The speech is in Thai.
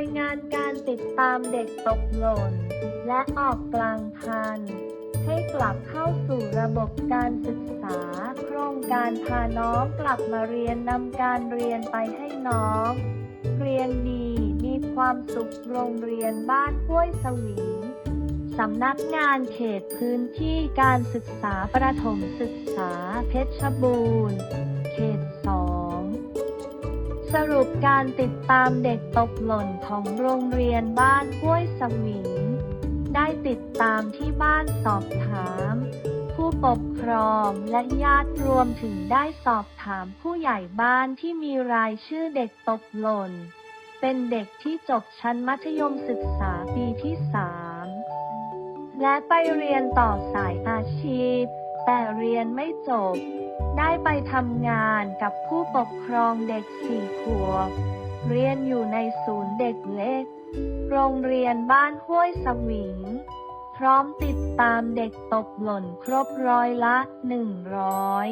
ายงานการติดตามเด็กตกหล่น และออกกลางคัน ให้กลับเข้าสู่ระบบการศึกษา โครงการพาน้องกลับมาเรียนนำการเรียนไปให้น้อง เรียนดีมีความสุขโรงเรียนบ้านห้วยสวิงสำนักงานเขตพื้นที่การศึกษาประถมศึกษาเพชรบูรณ์ เขต สรุปการติดตามเด็กตกหล่นของโรงเรียนบ้านห้วยสวิง ได้ติดตามที่บ้านสอบถาม ผู้ปกครองและญาติรวมถึงได้สอบถามผู้ใหญ่บ้านที่มีรายชื่อเด็กตกหล่น เป็นเด็กที่จบชั้นมัธยมศึกษาปีที่สามและไปเรียนต่อสายอาชีพ แต่เรียนไม่จบ ได้ไปทำงานกับผู้ปกครองเด็กสี่ขวบ เรียนอยู่ในศูนย์เด็กเล็ก โรงเรียนบ้านห้วยสวิง พร้อมติดตามเด็กตกหล่นครบร้อยละหนึ่งร้อย